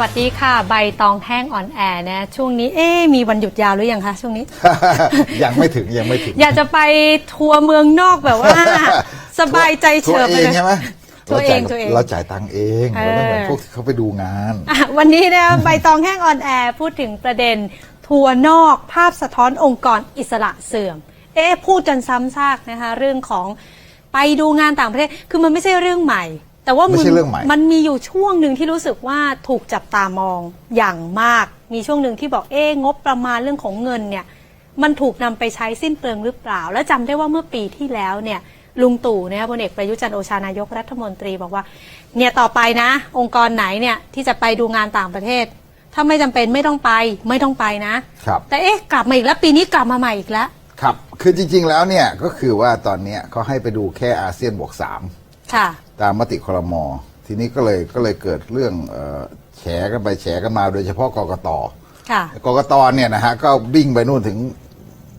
วัสดีค่ะ ใบตองแห้งอ่อนแอนะช่วงนี้เอ๊ะมีวันหยุดยาวหรือยังคะช่วงนี้ ยังไม่ถึงยังไม่ถึง อยากจะไปทัวร์เมืองนอกแบบว่า สบายใจเฉิบตัวไปเองเลยใช่ไหมตัวเองราตัวเองเราจ่ายตังค์เองเออเราไม่เหมือนพวกที่เขาไปดูงานอะวันนี้นะใบตองแห้งอ่อนแอพูดถึงประเด็น ทัวร์นอกภาพสะท้อนองค์กรอิสระเสื่อม เอ๊ะพูดกันซ้ำซากนะคะเรื่องของไปดูงานต่างประเทศคือมันไม่ใช่เรื่องใหม่ แต่ว่าไม่ใช่เรื่องใหม่มันมีอยู่ช่วงหนึ่งที่รู้สึกว่าถูกจับตามองอย่างมาก มีช่วงหนึ่งที่บอกเอ๊ะงบประมาณเรื่องของเงินเนี่ย มันถูกนำไปใช้สิ้นเปลืองหรือเปล่า แล้วจำได้ว่าเมื่อปีที่แล้วเนี่ยลุงตู่เนี่ยพลเอกประยุทธ์จันทร์โอชานายกรัฐมนตรีบอกว่า เนี่ยต่อไปนะ องค์กรไหนเนี่ยที่จะไปดูงานต่างประเทศ ถ้าไม่จำเป็นไม่ต้องไปไม่ต้องไปนะครับแต่เอ๊ะกลับมาอีกแล้วปีนี้กลับมาใหม่อีกแล้วครับ คือจริง ๆ แล้วเนี่ยก็คือว่าตอนเนี้ยเขาให้ไปดูแค่อาเซียนบวกสาม ค่ะ ตามมติครม ทีนี้ก็เลยก็เลยเกิดเรื่องเอ่อแฉกันไปแฉกันมา โดยเฉพาะกกตค่ะ กกตเนี่ยนะฮะก็วิ่งไปนู่นถึง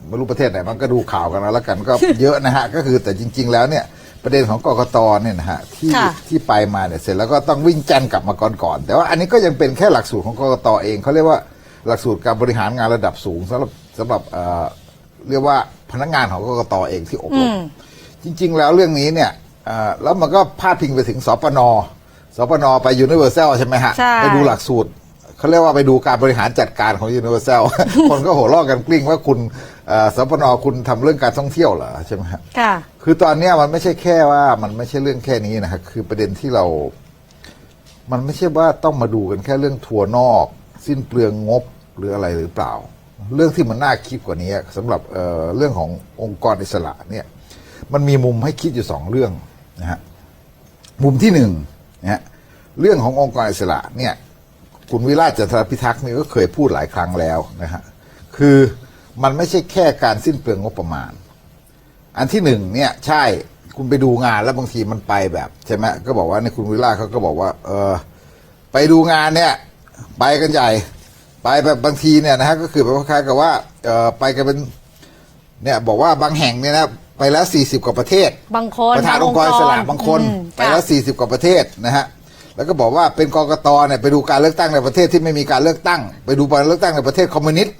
ไม่รู้ประเทศไหนมันก็ดูข่าวกันแล้วกันก็ เยอะนะฮะก็คือแต่จริง ๆ แล้วเนี่ยประเด็นของกกตเนี่ยนะฮะที่ค่ะที่ไปมาเนี่ยเสร็จแล้วก็ต้องวิ่งแจนกลับมาก่อนก่อนแต่ว่าอันนี้ก็ยังเป็นแค่หลักสูตรของกกตเองเขาเรียกว่าหลักสูตรการบริหารงานระดับสูงสำหรับสำหรับเอ่อเรียกว่าพนักงานของกกตเองที่อบรมจริง ๆ แล้วเรื่องนี้เนี่ยเอ่อ แล้วมันก็พาดพิงไปถึงสปนสปนไปยูนิเวอร์แซลใช่ไหมฮะใช่ไปดูหลักสูตรเขาเรียกว่าไปดูการบริหารจัดการของยูนิเวอร์แซลคนก็โห่ลอกกันกลิ้งว่าคุณเอ่อสปนคุณทำเรื่องการท่องเที่ยวเหรอใช่ไหมฮะค่ะคือตอนเนี้ยมันไม่ใช่แค่ว่ามันไม่ใช่เรื่องแค่นี้นะครับคือประเด็นที่เรา มันไม่ใช่ว่าต้องมาดูกันแค่เรื่องทัวร์นอก สิ้นเปลืองงบหรืออะไรหรือเปล่า เรื่องที่มันน่าคิดกว่านี้สำหรับเอ่อเรื่องขององค์กรอิสระเนี่ย มันมีมุมให้คิดอยู่สองเรื่อง นะฮะมุมที่หนึ่งนะฮะเรื่องขององค์กรอิสระเนี่ยคุณวิราชจันทรพิทักษ์นี่ก็เคยพูดหลายครั้งแล้วนะฮะคือมันไม่ใช่แค่การสิ้นเปลืองงบประมาณ อันที่หนึ่งเนี่ยใช่คุณไปดูงานแล้วบางทีมันไปแบบใช่ไหมก็บอกว่าในคุณวิลาชเขาก็บอกว่า เออไปดูงานเนี่ย ไปกันใหญ่ไปแบบบางทีเนี่ยนะฮะก็คือแบบคล้ายๆกับว่าเออไปกันเป็นเนี่ยบอกว่าบางแห่งเนี่ยนะ ไปแล้วสี่สิบกว่าประเทศ บางคนประธานองค์กรอิสระบางคนอืมไปแล้วค่ะสี่สิบกว่าประเทศนะฮะแล้วก็บอกว่าเป็นกกตเนี่ยไปดูการเลือกตั้งในประเทศที่ไม่มีการเลือกตั้ง ไปดูการเลือกตั้งในประเทศคอมมิวนิสต์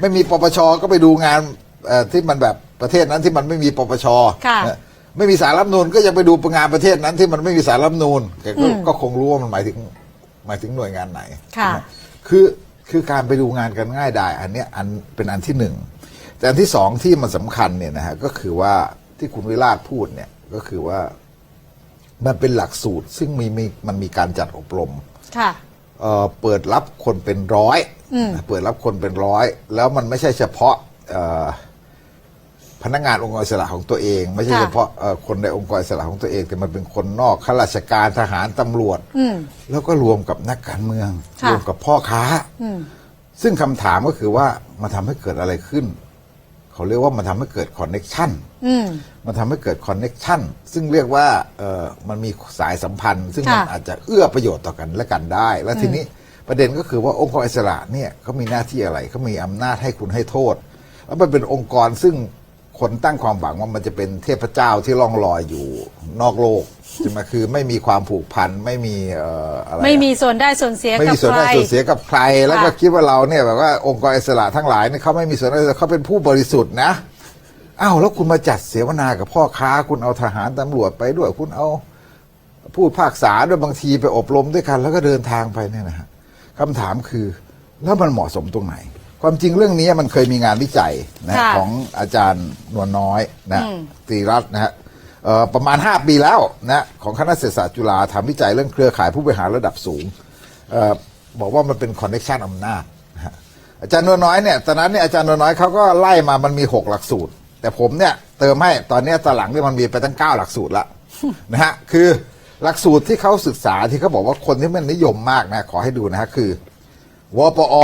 ไม่มีปปชก็ไปดูงานเอ่อที่มันแบบประเทศนั้นที่มันไม่มีปปชค่ะนะไม่มีสารรัฐธรรมนูนก็ยังไปดูงานประเทศนั้นที่มันไม่มีสารรัฐธรรมนูนแกก็ก็คงรู้ว่ามันหมายถึงหมายถึงหน่วยงานไหนค่ะนะคือคือการไปดูงานกันง่ายได้อันเนี้ยอันเป็นอันที่หนึ่ง แต่อันที่สองที่มันสำคัญเนี่ยนะฮะก็คือว่าที่คุณวิราชพูดเนี่ยก็คือว่ามันเป็นหลักสูตร ซึ่งมีมีมันมีการจัดอบรมค่ะเอ่อเปิดรับคนเป็นร้อยอืมเปิดรับคนเป็นร้อย แล้วมันไม่ใช่เฉพาะเอ่อพนักงานองค์กรอิสระของตัวเอง ไม่ใช่ค่ะเฉพาะเอ่อคนในองค์กรอิสระของตัวเอง แต่มันเป็นคนนอกข้าราชการทหารตำรวจอืมแล้วก็รวมกับนักการเมืองค่ะรวมกับพ่อค้าอืมซึ่งคำถามก็คือว่ามันทำให้เกิดอะไรขึ้น เขาเรียกว่ามันทำให้เกิดคอนเน็ชันอืมมันทำให้เกิดคอนเน็ชันซึ่งเรียกว่าเออมันมีสายสัมพันธ์ ซึ่งมันค่ะอาจจะเอื้อประโยชน์ต่อกันและกันได้ แล้วทีนี้ประเด็นก็คือว่าองค์กรอิสระเนี่ยเขามีหน้าที่อะไรเขามีอำนาจให้คุณให้โทษ แล้วมันเป็นองค์กรซึ่ง คนตั้งความหวังว่ามันจะเป็นเทพเจ้าที่ล่องลอยอยู่นอกโลกใช่ไหมคือไม่มีความผูกพันไม่มีเอ่ออะไรอะไม่มีส่วนได้ส่วนเสียไม่กับมีส่วนใครได้ส่วนเสียกับใคร แล้วก็ค่ะคิดว่าเราเนี่ยแบบว่าองค์กรอิสระทั้งหลายเนี่ยเขาไม่มีส่วนได้ส่วนเขาเป็นผู้บริสุทธิ์นะอ้าวแล้วคุณมาจัดเสวนากับพ่อค้า คุณเอาทหารตำรวจไปด้วยคุณเอาผู้ภาคษาด้วยบางทีไปอบรมด้วยกัน แล้วก็เดินทางไปเนี่ยนะฮะคำถามคือแล้วมันเหมาะสมตรงไหน ความจริงเรื่องนี้มันเคยมีงานวิจัยนะค่ะของอาจารย์นวลน้อยนะอืม ตรีรัตน์นะฮะเอ่อประมาณ 5 ปีแล้วนะของคณะเศรษฐศาสตร์จุฬาทำวิจัยเรื่องเครือข่ายผู้บริหารระดับสูงเออบอกว่ามันเป็นคอนเน c ชันอำนาจนะฮะอาจารย์นวลน้อยเนี่ยตอนนั้นเนี่ยอาจารย์นวลน้อยเขาก็ไล่มามันมี 6 หลักสูตร แต่ผมเนี่ยเติมให้ตอนเนี้ยตอนหลังเนี่ยมันมีไปตั้ง 9 หลักสูตรละ นะฮะคือหลักสูตรที่เขาศึกษาที่เขาบอกว่าคนที่มันนิยมมากนะขอให้ดูนะฮะคือ วปอ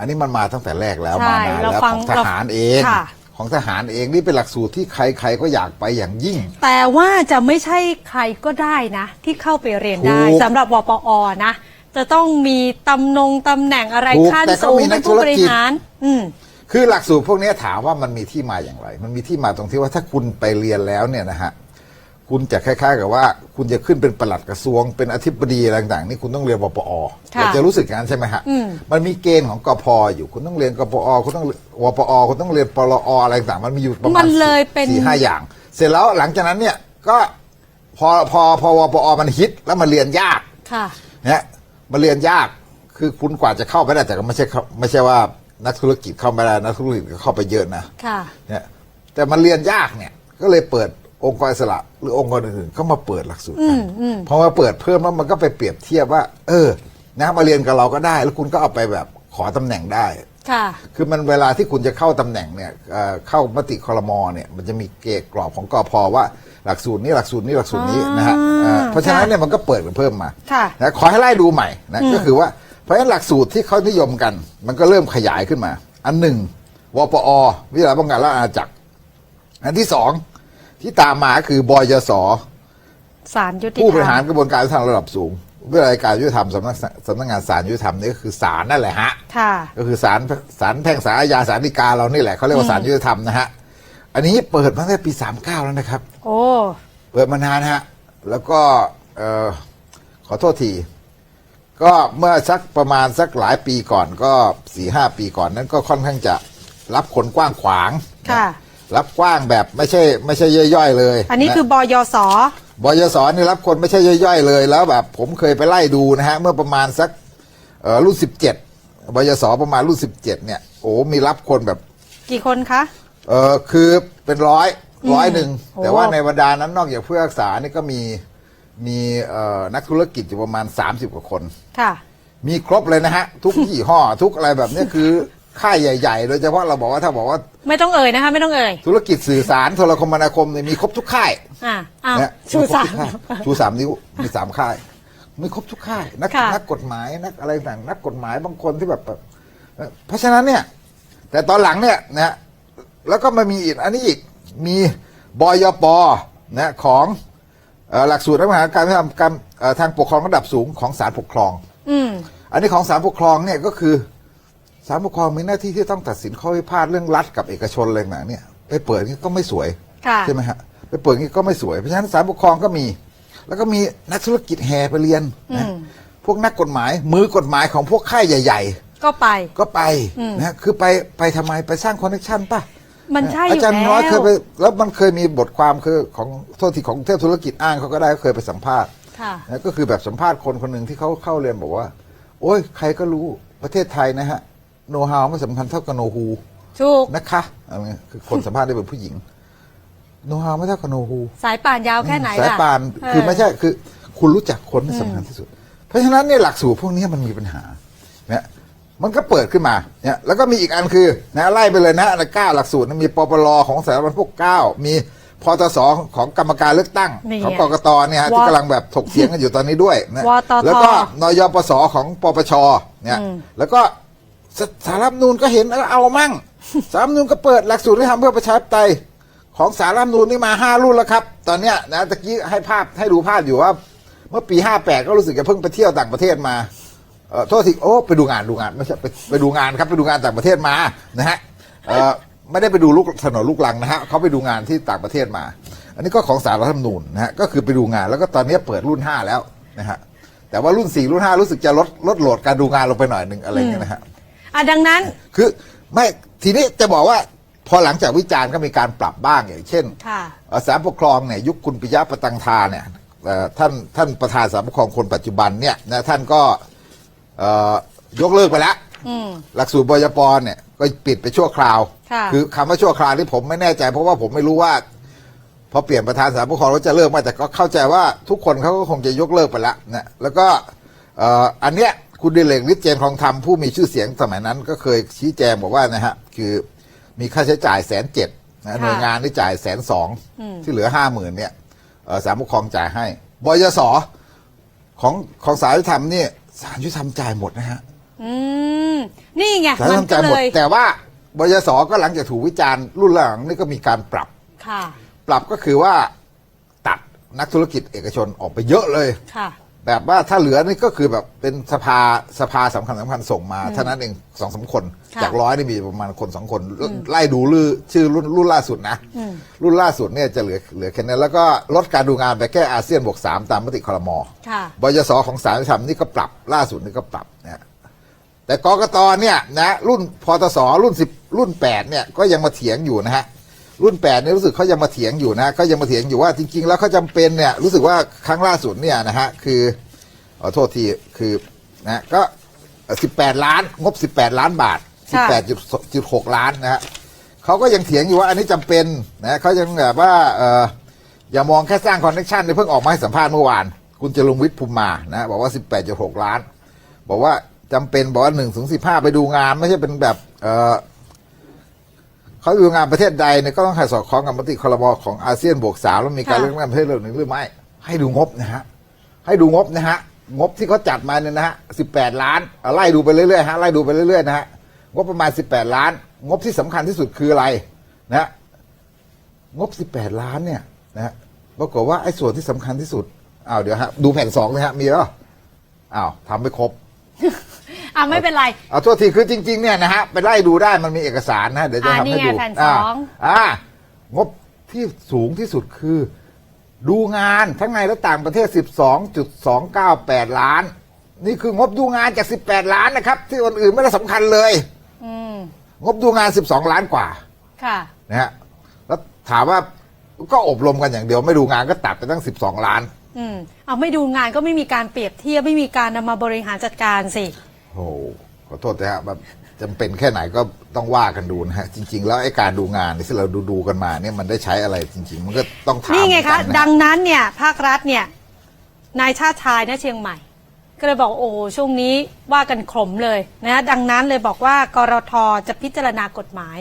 อันนี้มันมาตั้งแต่แรกแล้วใช่มานานเราแล้วฟัขงองทหารเอง ค่ะ ของทหารเองนี่เป็นหลักสูตรที่ใครๆก็อยากไปอย่างยิ่ง แต่ว่าจะไม่ใช่ใครก็ได้นะ ที่เข้าไปเรียนได้ถูก สำหรับวปอนะ จะต้องมีตำนงตำแหน่งอะไรถูกขั้นแต่ก็สูงมีนัเป็กนผู้บริธุรกิจหาร อืม คือหลักสูตรพวกนี้ถามว่ามันมีที่มาอย่างไร มันมีที่มาตรงที่ว่าถ้าคุณไปเรียนแล้วเนี่ยนะฮะ คุณจะคล้ายๆ กับว่า คุณจะขึ้นเป็นปลัดกระทรวงเป็นอธิบดีอะไรต่างๆนี่คุณต้องเรียนวปอค่ะเราจะรู้สึกอย่างนั้นใช่ไหมฮะอืมมันมีเกณฑ์ของกพอยู่คุณต้องเรียนกพอคุณต้องวปอคุณต้องเรียนปลออะไรต่างๆมันมีอยู่ประมามัณนเลยเป็นสี่ห้าอย่าง เสร็จแล้วหลังจากนั้นเนี่ยก็พอพอพอวปอมันฮิตแล้วมันเรียนยากค่ะเนี่ยมันเรียนยากคือคุณกว่าจะเข้าไปได้แต่ก็ไม่ใช่เข้าไม่ใช่ว่านักธุรกิจเข้าไม่ได้นักธุรกิจก็เข้าไปเยอะนะค่ะเนี่ยแต่มันเรียนยากเนี่ยก็เลยเปิด องค์กรอิสระหรือองค์กรอื่นๆก็มาเปิดหลักสูตรกันพอมาเปิดเพิ่มแล้วมันก็ไปเปรียบเทียบว่า เออ นะมาเรียนกับเราก็ได้ แล้วคุณก็เอาไปแบบขอตำแหน่งได้ค่ะคือมันเวลาที่คุณจะเข้าตำแหน่งเนี่ยเอ่อเข้ามติคอรมอเนี่ยมันจะมีเกณฑ์กรอบของกอพว่าหลักสูตรนี้หลักสูตรนี้หลักสูตรนี้นะฮะอ่าเอ่อเพราะฉะนั้นค่ะเนี่ยมันก็เปิดกันเพิ่มมาค่ะนะขอให้ไล่ดูใหม่นะก็คือว่าเพราะฉะนั้นหลักสูตรที่เขานิยมกัน มันก็เริ่มขยายขึ้นมา อันหนึ่งวปอวิทยาลัยป้องกันและอาณาจักรอันที่สอง ที่ตามมาคือบยศศาลยุติธรรมผู้บริหารกระบวนการยุติธรรมระดับสูงวิทยาลัยการยุติธรรมสำนักสำนักงานศาลยุติธรรมนี่ก็คือศาลนั่นแหละฮะค่ะก็คือศาลศาลแพ่งศาลอาญาศาลฎีกาเรานี่แหละเขาเรียกว่าศาลยุติธรรมนะฮะอันนี้เปิดมาตั้งแต่ปีสามเก้าแล้วนะครับ โอ้เปิดมานานฮะแล้วก็เออขอโทษทีก็เมื่อสักประมาณสักหลายปีก่อนก็สี่ห้าปีก่อนนั้นก็ค่อนข้างจะรับคนกว้างขวางค่ะ รับกว้างแบบไม่ใช่ไม่ใช่ย่อยๆเลยอันนี้ะคือบยศบยศนี่รับคนไม่ใช่ย่อยๆเลย แล้วแบบผมเคยไปไล่ดูนะฮะเมื่อประมาณสักเอ่อรุ่นสิบเจ็ดบยศประมาณรุ่นสิบเจ็ดเนี่ยโอ้มีรับคนแบบ กี่คนคะเออคือเป็นร้อยร้อยหนึ่งโอ้แต่ว่าในบรรดานั้นนอกจากผู้รักษานี่ก็มีมีเอ่อนักธุรกิจอยู่ประมาณ 30 กว่าคน ค่ะ มีครบเลยนะฮะ ทุกยี่ห้อทุกอะไรแบบเนี้ยคือ ค่ายใหญ่ ๆ โดยเฉพาะเราบอกว่าถ้าบอกว่าไม่ต้องเอ่ยนะคะ ไม่ต้องเอ่ยธุรกิจสื่อสารโทรคมนาคมเนี่ยมีครบทุกค่ายอ่าอ้าวนะชูสามครบทุกค่ยชูสามนิ้วมีสามค่ายมีครบทุกค่ายนักค่ะ นักกฎหมายนักอะไรต่างนักกฎหมายบางคนที่แบบแบบเอ่อเพราะฉะนั้นเนี่ย แต่ตอนหลังเนี่ยนะแล้วก็มามีอีกอันนี้อีกมีบยปนะของเอ่อหลักสูตรนักวิชาการทำการเอ่อทางปกครองระดับสูงของศาลปกครอง อืม อันนี้ของศาลปกครองเนี่ยก็คือ ศาลปกครองมีหน้าที่ที่ต้องตัดสินข้อพิพาทเรื่องรัฐกับเอกชนอะไรต่างๆเนี่ยไปเปิดนี่ก็ไม่สวยค่ะใช่ไหมฮะไปเปิดนี่ก็ไม่สวยเพราะฉะนั้นศาลปกครองก็มี แล้วก็มีนักธุรกิจแห่ไปเรียนนะพวกนักกฎหมายมือกฎหมายของพวกค่ายใหญ่ก็ไปๆก็ไปนะคือไปไปทำไมไปสร้างคอนเนคชั่นป่ะมันใช่อยู่อาจารย์แล้วน้อยเคยไปแล้วมันเคยมีบทความคือของโทษทีของเทพธุรกิจอ้างเขาก็ได้เคยไปสัมภาษณ์ค่ะนะก็คือแบบสัมภาษณ์คนคนหนึ่งที่เขาเข้าเรียนบอกว่า โอ้ยใครก็รู้ประเทศไทยนะฮะ โน้ตฮาวไม่สำคัญเท่ากับโนฮูถูก นะคะอะไรเงี้ยคือคนสัมภาษณ์ได้เป็นผู้หญิง โน้ตฮาวไม่เท่ากับโนฮูสายป่านยาวแค่ไหนสายล่ะปานเคือไม่ใช่คือ คุณรู้จักคนที่สำคัญที่สุด เพราะฉะนั้นเนี่ยหลักสูตรพวกนี้มันมีปัญหาเนี่ยมันก็เปิดขึ้นมาเนี่ยแล้วก็มีอีกอันคือนะไล่ไปเลยนะอันเก้าหลักสูตรนะมีปปลของสถาบันพวกเก้ามีพตสของกรรมการเลือกตั้งนี่ไงของกกตเนี่ยฮะที่วกำลังแบบถกเถียงกันอยู่ตอนนี้ด้วยนะวตท แล้วก็ นยปสของปปชเนี่ยอืมแล้วก็ สสารรัฐธรรมนูนก็เห็นเออเอามั่ง สารรัฐธรรมนูนก็เปิดหลักสูตรที่ทำเพื่อประชาธิปไตยของสารรัฐธรรมนูนนี่มาห้ารุ่นแล้วครับ ตอนเนี้ยนะตะกี้ให้ภาพให้ดูภาพอยู่ว่า เมื่อปีห้าแปดก็รู้สึกจะเพิ่งไปเที่ยวต่างประเทศมาเออโทษทีโอ้ไปดูงานดูงานไม่ใช่ไปไปดูงานครับไปดูงานต่างประเทศมานะฮะเออไม่ได้ไปดูลูกถนนลูกลังนะฮะเขาไปดูงานที่ต่างประเทศมา อันนี้ก็ของสารรัฐธรรมนูญนะฮะก็คือไปดูงานแล้วก็ตอนนี้เปิดรุ่นห้าแล้วนะฮะแต่ว่ารุ่นสี่รุ่นห้ารู้สึกจะลดลดโหลดการดูงานลงไปหน่อยหนึ่งอะไรเงี้ยนะฮะ อะดังนั้น คือไม่ทีนี้จะบอกว่าพอหลังจากวิจารณ์ก็มีการปรับบ้างอย่างเช่นค่ะเอ่อศาลปกครองเนี่ยยุคคุณปิยะประตังทาเนี่ยเอ่อท่านท่านประธานศาลปกครองคนปัจจุบันเนี่ยนะท่านก็เอ่อยกเลิกไปแล้วอืมหลักสูตรบยปเนี่ยก็ปิดไปชั่วคราวค่ะอคำว่าชั่วคราวนี่ผมไม่แน่ใจ เพราะว่าผมไม่รู้ว่าพอเปลี่ยนประธานศาลปกครองแล้วจะเลิกไหมแต่ก็เข้าใจว่าทุกคนเขาก็คงจะยกเลิกไปแล้วนะแล้วก็เอ่ออันเนี้ย คุณดิเลกฤทธิ์เจนคลองธรรมผู้มีชื่อเสียงสมัยนั้น ก็เคยชี้แจงบอกว่านะฮะคือมีค่าใช้จ่ายแสนเจ็ดนะหน่วยงานที่จ่ายแสนสองที่เหลือห้าหมื่นเนี่ยเอ่อศาลปกครองจ่ายให้บยศของของศาลยุติธรรมเนี่ยศาลยุติธรรมจ่ายหมดนะฮะอืมนี่ไงสารมันทำใจก็หมเลดยแต่ว่าบยศก็หลังจากถูกวิจารณ์รุ่นหลังนี่ก็มีการปรับค่ะปรับก็คือว่าตัดนักธุรกิจเอกชนออกไปเยอะเลยค่ะ แบบว่าถ้าเหลือนี่ก็คือแบบเป็นสภาสภาสำคัญสำคัญส่งมาเท่านั้นเองสองสามคน ค่ะจากร้อยนี่มีประมาณคนสองคน ไล่ดูลือชื่อรุ่นรุ่นล่าสุดนะ รุ่นล่าสุดเนี่ยจะเหลือเหลือแค่นั้นแล้วก็ลดการดูงานไปแค่อาเซียนบวกสามตามมติคอรมอค่ะ บยสของสารยุติธรรมนี่ก็ปรับล่าสุดนี่ก็ปรับนะแต่กกตเนี่ยนะรุ่นพตสรุ่นสิบรุ่นแปดเนี่ยก็ยังมาเถียงอยู่นะฮะ รุ่นแปดเนี่ยรู้สึกเขายังมาเถียงอยู่นะก็ยังมาเถียงอยู่ว่าจริง ๆ แล้วเขาจำเป็นเนี่ยรู้สึกว่าครั้งล่าสุดเนี่ยนะฮะคือขอโทษทีคือนะก็สิบแปดล้าน งบสิบแปดล้านบาทสิบค่ะแปดจุดหกล้านนะฮะเขาก็ยังเถียงอยู่ว่าอันนี้จำเป็นนะเขายังแบบว่าเอออย่ามองแค่สร้างคอนเนคชันที่เพิ่งออกมาให้สัมภาษณ์เมื่อวาน คุณจรุงวิทย์ภูมิมานะบอกว่า18.6ล้าน บอกว่าจำเป็นบอกว่า1ถึง15ไปดูงานไม่ใช่เป็นแบบเออ เขาดูงานประเทศใดเนี่ยก็ต้องให้สอดคล้องกับมติคอรมอของอาเซียนบวกสามแล้วมีการค่ะเลือกตั้งประเทศเรื่องหนึ่งหรือไม่ ให้ดูงบนะฮะให้ดูงบนะฮะงบที่เขาจัดมาเนี่ยนะฮะ18ล้านเอาไล่ดูไปเรื่อยๆฮะไล่ดูไปเรื่อยๆนะฮะงบประมาณ18ล้าน งบที่สำคัญที่สุดคืออะไรนะฮะงบ18ล้านเนี่ยนะฮะปรากฏว่าไอ้ส่วนที่สำคัญที่สุดอ้าวเดี๋ยวฮะดูแผ่นสองนะฮะมีแล้วอ้าวทำไม่ครบ อะไม่เป็นไร เอาโทษทีคือจริง ๆ เนี่ยนะฮะไปไล่ดูได้มันมีเอกสารนะเดี๋ยวจะอ่าทำให้นี่ไงดูแผ่นาสองอ่างบที่สูงที่สุดคือ ดูงานทั้งในและต่างประเทศ 12.298 ล้าน นี่คืองบดูงานจาก 18 ล้านนะครับ ที่คนอื่นไม่ได้สำคัญเลย อืมงบดูงาน 12 ล้านกว่า ค่ะ นะฮะแล้วถามว่าก็อบรมกันอย่างเดียวไม่ดูงานก็ตัดไปตั้ง 12 ล้าน อืมเอาไม่ดูงานก็ไม่มีการเปรียบเทียบไม่มีการนำมาบริหารจัดการสิ โอ้โหขอโทษนะฮะแบบจำเป็นแค่ไหนก็ต้องว่ากันดูนะฮะ จริง ๆ แล้วไอ้การดูงานที่เราดูดูๆกันมาเนี่ยมันได้ใช้อะไรจริง ๆ มันก็ต้องถามนี่ไงคะ เหมือกัดังนั้นเนี่ยภาครัฐเนี่ยนายชาติชายนะเชียงใหม่ ก็เลยบอกโอ้โหช่วงนี้ว่ากันขมเลยนะดังนั้นเลยบอกว่ากรทจะพิจารณากฎหมาย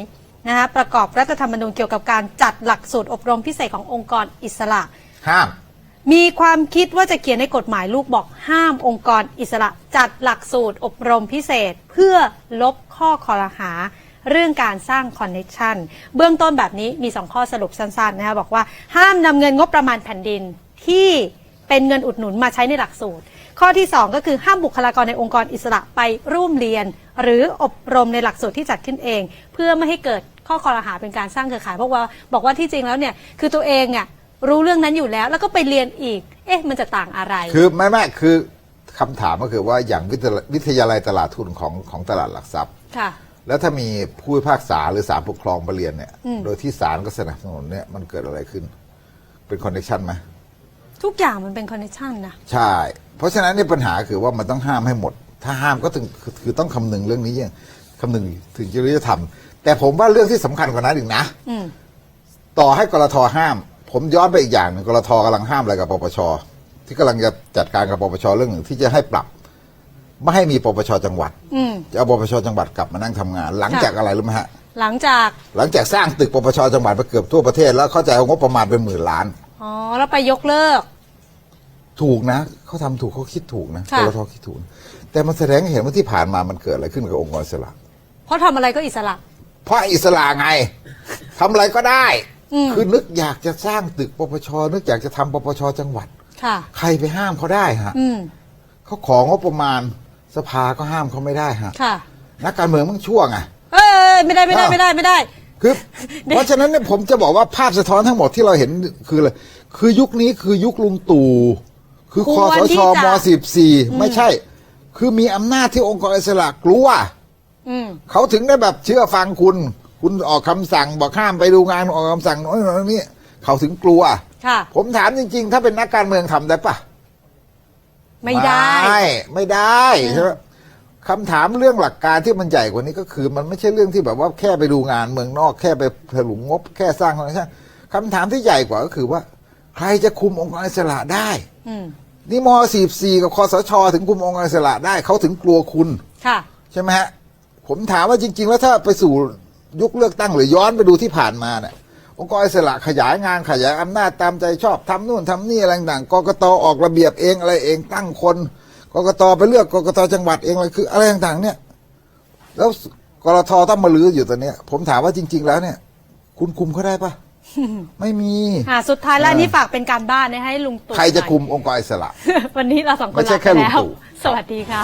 นะคะประกอบรัฐธรรมนูญเกี่ยวกับการจัดหลักสูตรอบรมพิเศษขององค์กรอิสระ ห้าม มีความคิดว่าจะเขียนในกฎหมายลูกบอกห้ามองค์กรอิสระจัดหลักสูตรอบรมพิเศษ เพื่อลบข้อคอรหา เรื่องการสร้างคอนเน c ชันเบื้องต้นแบบนี้มี 2 ข้อสรุปสั้นๆนะคะบอกว่าห้ามนำเงินงบประมาณแผ่นดินที่เป็นเงินอุดหนุนมาใช้ในหลักสูตร ข้อที่ 2 ก็คือห้ามบุคลากรในองค์กรอิสระไปร่วมเรียน หรืออบรมในหลักสูตรที่จัดขึ้นเอง เพื่อไม่ให้เกิดข้อคอรหาเป็นการสร้างเครือข่ายเพราะว่าบอกว่าที่จริงแล้วเนี่ยคือตัวเองอะ รู้เรื่องนั้นอยู่แล้ว แล้วก็ไปเรียนอีก เอ๊ะ มันจะต่างอะไร คือไม่ไม่คือคำถามก็คือว่าอย่างวิทยาวิทยาลัยตลาดทุนของของตลาดหลักทรัพย์ ค่ะ แล้วถ้ามีผู้พิพากษาหรือศาลปกครองมาเรียนเนี่ย อืม โดยที่ศาลก็สนับสนุนเนี่ยมันเกิดอะไรขึ้น เป็นคอนเนคชันไหมทุกอย่างมันเป็นคอนเนคชันนะ ใช่ เพราะฉะนั้นเนี่ยปัญหาคือว่ามันต้องห้ามให้หมด ถ้าห้ามก็ถึงคือคือต้องคำนึงเรื่องนี้อย่างคำนึงถึงจริยธรรม แต่ผมว่าเรื่องที่สำคัญกว่านั้นอีกนะ อืม ต่อให้กรทห้าม ผมย้อนไปอีกอย่างหนึ่งกรทกำลังห้ามอะไรกับปปชที่กำลังจะจัดการกับปปชเรื่องหนึ่งที่จะให้ปรับไม่ให้มีปปชจังหวัดอืม จะเอาปปชจังหวัดกลับมานั่งทำงาน หลังค่ะจากอะไรรู้ไหมฮะ หลังจาก หลังจากสร้างตึกปปชจังหวัดไปเกือบทั่วประเทศ แล้วเข้าใจเอางบประมาณเป็นหมื่นล้าน อ๋อ แล้วไปยกเลิก ถูกนะเขาทำถูกเขาคิดถูกนะค่ะ กรทคิดถูกแต่มันแสดงให้เห็นว่าที่ผ่านมามันเกิดอะไรขึ้นกับองค์กรอิสระ เพราะทำอะไรก็อิสระ เพราะอิสระไงทำอะไรก็ได้อืม คือนึกอยากจะสร้างตึกปปชนึกอยากจะทำปปชจังหวัด ค่ะ ใครไปห้ามเขาได้ฮะอืม เขาของงบประมาณสภาก็ห้ามเขาไม่ได้ฮะค่ะ นักการเมืองมันชั่วไง เอ้ยไม่ได้ไม่ได้อ้าว ไม่ได้ไม่ได้ คือ เพราะฉะนั้นเนี่ยผมจะบอกว่าภาพสะท้อนทั้งหมดที่เราเห็นคืออะไรคือยุคนี้คือยุคลุงตู่คือควคอรสที่ชจะ มสิบสี่ไม่ใช่ คือมีอำนาจที่องค์กรอิสระกลัว อืม เขาถึงได้แบบเชื่อฟังคุณ คุณออกคำสั่งบอกห้ามไปดูงานออกคำสั่งโน้นโน้นนี่เขาถึงกลัวค่ะ ผมถามจริง ๆ ถ้าเป็นนักการเมืองทำได้ปะไม่ได้ไม่ไม่ได้ใช่ไหมคำถามเรื่องหลักการที่มันใหญ่กว่านี้ก็คือ มันไม่ใช่เรื่องที่แบบว่าแค่ไปดูงานเมืองนอกแค่ไปถลุงงบ แค่สร้างคอนเนคชั่นคำถามที่ใหญ่กว่าก็คือว่า ใครจะคุมองค์กรอิสระได้อืมนี่มสี่สี่กับคอสช ถึงคุมองค์กรอิสระได้เขาถึงกลัวคุณ ค่ะ ใช่ไหมฮะ ผมถามว่าจริง ๆ แล้วถ้าไปสู่ ยุคเลือกตั้งหรือย้อนไปดูที่ผ่านมาเนี่ยองค์กรอิสระขยายงานขยายอำนาจตามใจชอบทำนู่นทำนี่อะไรต่างๆกกตออกระเบียบเองอะไรเองตั้งคนกกตไปเลือกกกตจังหวัดเองอะไรคืออะไรต่างๆเนี่ย แล้วกรทต้องมาลื้ออยู่ตอนเนี้ย ผมถามว่าจริง ๆ แล้วเนี่ย คุณคุมเขาได้ปะไม่มีอ่าสุดท้ายแล้วอันนี้ฝากเป็นการบ้านนะให้ลุงตู่ใครจะหน่อยคุมองค์กรอิสระ วันนี้เราสองคนไม่ใช่ลาแค่ไปลุงแล้วตู่สวัสดีค่ะ